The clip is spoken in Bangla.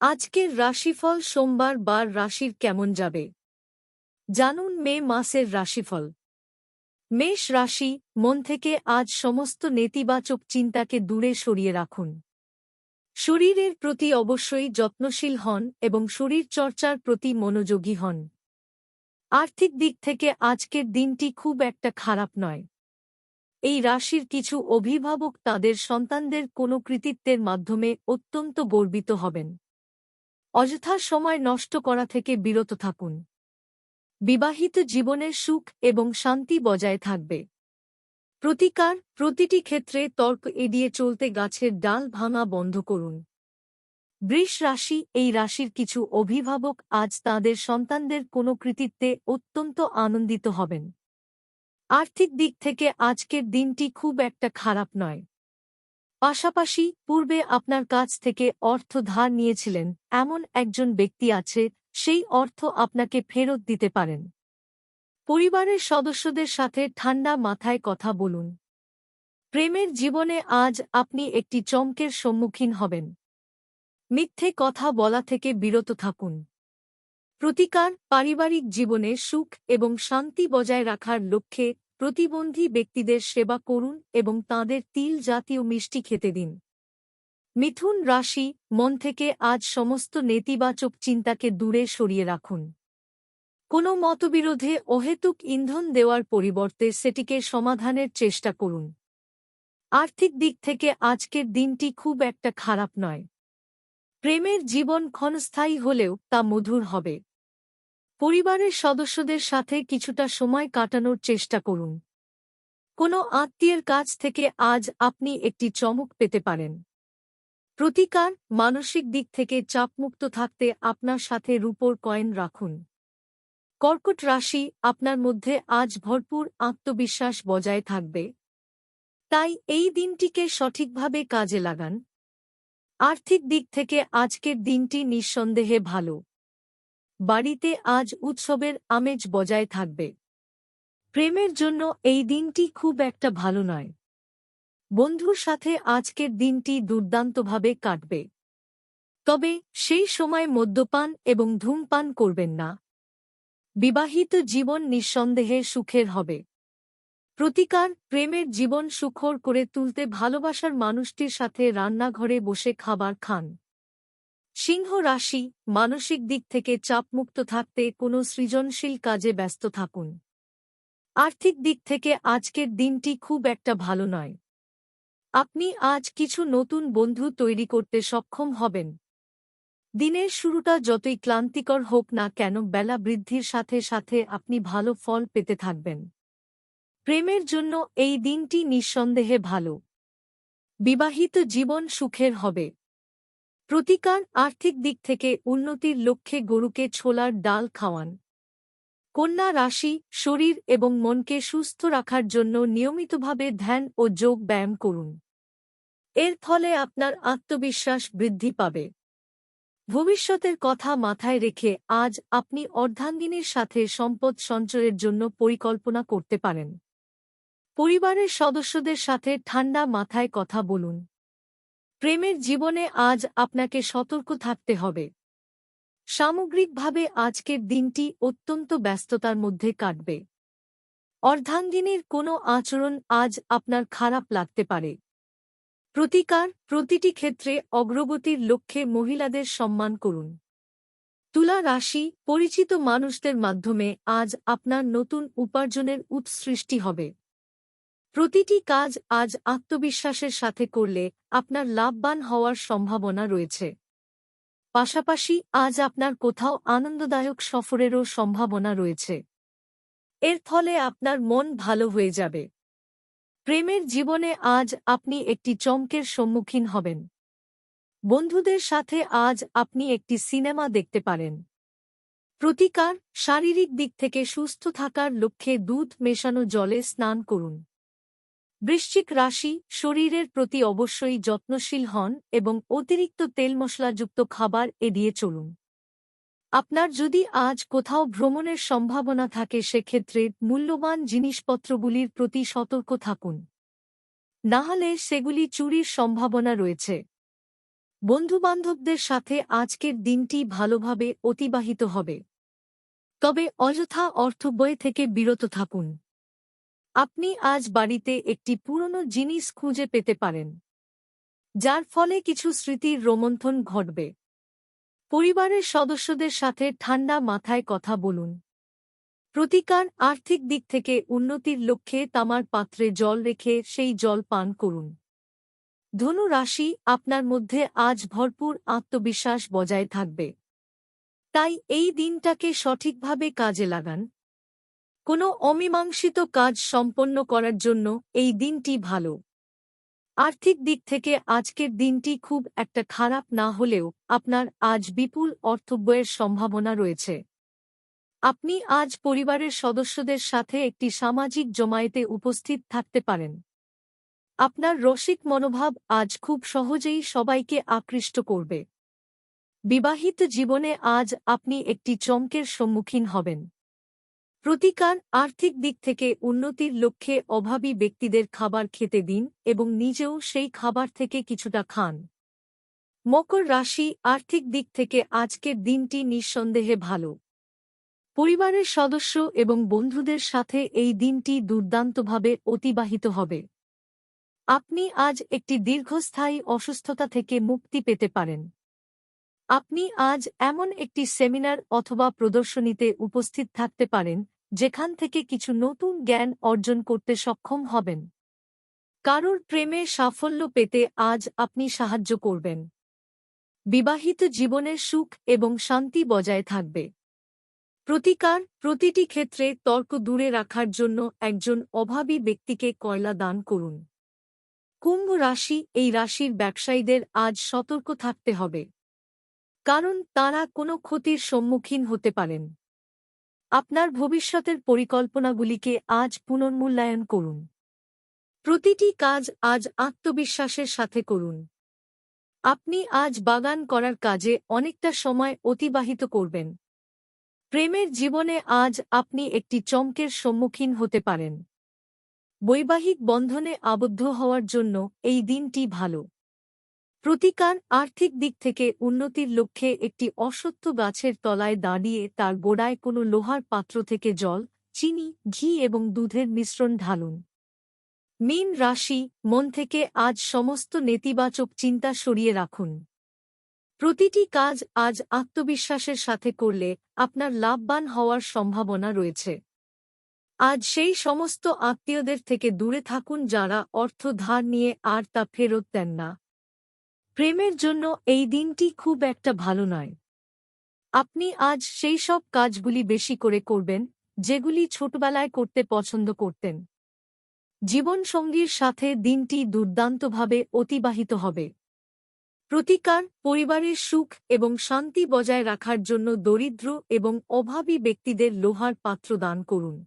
আজকের রাশিফল সোমবার বার রাশির কেমন যাবে? জানুন মে মাসের রাশিফল। মেষ রাশি, মন থেকে আজ সমস্ত নেতিবাচক চিন্তাকে দূরে সরিয়ে রাখুন। শরীরের প্রতি অবশ্যই যত্নশীল হন এবং শরীর চর্চার প্রতি মনোযোগী হন। আর্থিক দিক থেকে আজকের দিনটি খুব একটা খারাপ নয়। এই রাশির কিছু অভিভাবক তাদের সন্তানদের কোনো কৃতিত্বের মাধ্যমে অত্যন্ত গর্বিত হবেন। অযথা সময় নষ্ট করা থেকে বিরত থাকুন। বিবাহিত জীবনের সুখ এবং শান্তি বজায় থাকবে। প্রতিকার, প্রতিটি ক্ষেত্রে তর্ক এড়িয়ে চলতে গাছের ডাল ভাঙা বন্ধ করুন। বৃষ রাশি এই রাশির কিছু অভিভাবক আজ তাঁদের সন্তানদের কোনো কৃতিত্বে অত্যন্ত আনন্দিত হবেন। আর্থিক দিক থেকে আজকের দিনটি খুব একটা খারাপ নয়। পাশাপাশি, পূর্বে আপনার কাছ থেকে অর্থ ধার নিয়েছিলেন, এমন একজন ব্যক্তি আছে, সেই অর্থ আপনাকে ফেরত দিতে পারেন। পরিবারের সদস্যদের সাথে ঠান্ডা মাথায় কথা বলুন। প্রেমের জীবনে আজ আপনি একটি চমকের সম্মুখীন হবেন। মিথ্যে কথা বলা থেকে বিরত থাকুন। প্রতিকার, পারিবারিক জীবনে সুখ এবং শান্তি বজায় রাখার লক্ষ্যে প্রতিবন্ধী ব্যক্তিদের সেবা করুন এবং তাঁদের তিল জাতীয় মিষ্টি খেতে দিন। মিথুন রাশি, মন থেকে আজ সমস্ত নেতিবাচক চিন্তাকে দূরে সরিয়ে রাখুন। কোনো মতবিরোধে অহেতুক ইন্ধন দেওয়ার পরিবর্তে সেটিকে সমাধানের চেষ্টা করুন। আর্থিক দিক থেকে আজকের দিনটি খুব একটা খারাপ নয়। প্রেমের জীবন ক্ষণস্থায়ী হলেও তা মধুর হবে। পরিবারের সদস্যদের সাথে কিছুটা সময় কাটানোর চেষ্টা করুন। কোনো আত্মীয়ের কাছ থেকে আজ আপনি একটি চমক পেতে পারেন। প্রতিকার, মানসিক দিক থেকে চাপমুক্ত থাকতে আপনার সাথে রূপোর কয়েন রাখুন। কর্কট রাশি আপনার মধ্যে আজ ভরপুর আত্মবিশ্বাস বজায় থাকবে। তাই এই দিনটিকে সঠিকভাবে কাজে লাগান। আর্থিক দিক থেকে আজকের দিনটি নিঃসন্দেহে ভালো। বাড়িতে আজ উৎসবের আমেজ বজায় থাকবে। প্রেমের জন্য এই দিনটি খুব একটা ভালো নয়। বন্ধুর সাথে আজকের দিনটি দুর্দান্তভাবে কাটবে। তবে সেই সময় মদ্যপান এবং ধূমপান করবেন না। বিবাহিত জীবন নিঃসন্দেহে সুখের হবে। প্রতিকার প্রেমের জীবন সুখর করে তুলতে ভালোবাসার মানুষটির সাথে রান্নাঘরে বসে খাবার খান। সিংহ রাশি, মানসিক দিক থেকে চাপমুক্ত থাকতে কোনো সৃজনশীল কাজে ব্যস্ত থাকুন। আর্থিক দিক থেকে আজকের দিনটি খুব একটা ভালো নয়। আপনি আজ কিছু নতুন বন্ধু তৈরি করতে সক্ষম হবেন। দিনের শুরুটা যতই ক্লান্তিকর হোক না কেন, বেলা বৃদ্ধির সাথে সাথে আপনি ভালো ফল পেতে থাকবেন। প্রেমের জন্য এই দিনটি নিঃসন্দেহে ভালো। বিবাহিত জীবন সুখের হবে। প্রতিকার আর্থিক দিক থেকে উন্নতির লক্ষ্যে গরুকে ছোলার ডাল খাওয়ান। কন্যা রাশি, শরীর এবং মনকে সুস্থ রাখার জন্য নিয়মিতভাবে ধ্যান ও যোগ ব্যায়াম করুন। এর ফলে আপনার আত্মবিশ্বাস বৃদ্ধি পাবে। ভবিষ্যতের কথা মাথায় রেখে আজ আপনি অর্ধাঙ্গিনীর সাথে সম্পদ সঞ্চয়ের জন্য পরিকল্পনা করতে পারেন। পরিবারের সদস্যদের সাথে ঠান্ডা মাথায় কথা বলুন। প্রেমের জীবনে আজ আপনাকে সতর্ক থাকতে হবে। সামগ্রিকভাবে আজকের দিনটি অত্যন্ত ব্যস্ততার মধ্যে কাটবে। অর্ধাঙ্গিনীর কোনো আচরণ আজ আপনার খারাপ লাগতে পারে। প্রতিকার, প্রতিটি ক্ষেত্রে অগ্রগতির লক্ষ্যে মহিলাদের সম্মান করুন। তুলা রাশি, পরিচিত মানুষদের মাধ্যমে আজ আপনার নতুন উপার্জনের উৎসৃষ্টি হবে। প্রতিটি কাজ আজ আত্মবিশ্বাসের সাথে করলে আপনার লাভবান হওয়ার সম্ভাবনা রয়েছে। পাশাপাশি আজ আপনার কোথাও আনন্দদায়ক সফরেরও সম্ভাবনা রয়েছে। এর ফলে আপনার মন ভালো হয়ে যাবে। প্রেমের জীবনে আজ আপনি একটি চমকের সম্মুখীন হবেন। বন্ধুদের সাথে আজ আপনি একটি সিনেমা দেখতে পারেন। প্রতিকার, শারীরিক দিক থেকে সুস্থ থাকার লক্ষ্যে দুধ মেশানো জলে স্নান করুন। বৃশ্চিক রাশি শরীরের প্রতি অবশ্যই যত্নশীল হন এবং অতিরিক্ত তেল মশলাযুক্ত খাবার এড়িয়ে চলুন। আপনার যদি আজ কোথাও ভ্রমণের সম্ভাবনা থাকে, সেক্ষেত্রে মূল্যবান জিনিসপত্রগুলির প্রতি সতর্ক থাকুন। নাহলে সেগুলি চুরির সম্ভাবনা রয়েছে। বন্ধুবান্ধবদের সাথে আজকের দিনটি ভালোভাবে অতিবাহিত হবে। তবে অযথা অর্থব্যয় থেকে বিরত থাকুন। আপনি আজ বাড়িতে একটি পুরনো জিনিস খুঁজে পেতে পারেন। যার ফলে কিছু স্মৃতির রোমন্থন ঘটবে। পরিবারের সদস্যদের সাথে ঠান্ডা মাথায় কথা বলুন। প্রতিকার আর্থিক দিক থেকে উন্নতির লক্ষ্যে তামার পাত্রে জল রেখে সেই জল পান করুন। ধনু রাশি আপনার মধ্যে আজ ভরপুর আত্মবিশ্বাস বজায় থাকবে। তাই এই দিনটাকে সঠিকভাবে কাজে লাগান। কোনো অমীমাংসিত কাজ সম্পন্ন করার জন্য এই দিনটি ভালো। আর্থিক দিক থেকে আজকের দিনটি খুব একটা খারাপ না হলেও আপনার আজ বিপুল অর্থব্যয়ের সম্ভাবনা রয়েছে। আপনি আজ পরিবারের সদস্যদের সাথে একটি সামাজিক জমায়েতে উপস্থিত থাকতে পারেন। আপনার রসিক মনোভাব আজ খুব সহজেই সবাইকে আকৃষ্ট করবে। বিবাহিত জীবনে আজ আপনি একটি চমকের সম্মুখীন হবেন। প্রতিকার আর্থিক দিক থেকে উন্নতির লক্ষ্যে অভাবী ব্যক্তিদের খাবার খেতে দিন এবং নিজেও সেই খাবার থেকে কিছুটা খান। মকর রাশি আর্থিক দিক থেকে আজকের দিনটি নিঃসন্দেহে ভালো। পরিবারের সদস্য এবং বন্ধুদের সাথে এই দিনটি দুর্দান্তভাবে অতিবাহিত হবে। আপনি আজ একটি দীর্ঘস্থায়ী অসুস্থতা থেকে মুক্তি পেতে পারেন। আপনি আজ এমন একটি সেমিনার অথবা প্রদর্শনীতে উপস্থিত থাকতে পারেন যেখান থেকে কিছু নতুন জ্ঞান অর্জন করতে সক্ষম হবেন। কারোর প্রেমে সাফল্য পেতে আজ আপনি সাহায্য করবেন। বিবাহিত জীবনের সুখ এবং শান্তি বজায় থাকবে। প্রতিকার প্রতিটি ক্ষেত্রে তর্ক দূরে রাখার জন্য একজন অভাবী ব্যক্তিকে কয়লা দান করুন। কুম্ভ রাশি এই রাশির ব্যবসায়ীদের আজ সতর্ক থাকতে হবে। কারণ তারা কোনো ক্ষতির সম্মুখীন হতে পারেন। আপনার ভবিষ্যতের পরিকল্পনাগুলিকে আজ পুনর্মূল্যায়ন করুন। প্রতিটি কাজ আজ আত্মবিশ্বাসের সাথে করুন। আপনি আজ বাগান করার কাজে অনেকটা সময় অতিবাহিত করবেন। প্রেমের জীবনে আজ আপনি একটি চমকের সম্মুখীন হতে পারেন। বৈবাহিক বন্ধনে আবদ্ধ হওয়ার জন্য এই দিনটি ভালো। প্রতিকার আর্থিক দিক থেকে উন্নতির লক্ষ্যে একটি অসত্য গাছের তলায় দাঁড়িয়ে তার গোড়ায় কোনো লোহার পাত্র থেকে জল, চিনি, ঘি এবং দুধের মিশ্রণ ঢালুন। মীন রাশি, মন থেকে আজ সমস্ত নেতিবাচক চিন্তা সরিয়ে রাখুন। প্রতিটি কাজ আজ আত্মবিশ্বাসের সাথে করলে আপনার লাভবান হওয়ার সম্ভাবনা রয়েছে। আজ সেই সমস্ত আত্মীয়দের থেকে দূরে থাকুন যারা অর্থ ধার নিয়ে আর তা ফেরত দেন না। প্রেমের জন্য এই দিনটি খুব একটা ভালো নয়। আপনি আজ সেই সব কাজগুলি বেশি করে করবেন, যেগুলি ছোটবেলায় করতে পছন্দ করতেন। জীবনসঙ্গীর সাথে দিনটি দুর্দান্তভাবে অতিবাহিত হবে। প্রতিকার, পরিবারের সুখ এবং শান্তি বজায় রাখার জন্য দরিদ্র এবং অভাবী ব্যক্তিদের লোহার পাত্র দান করুন।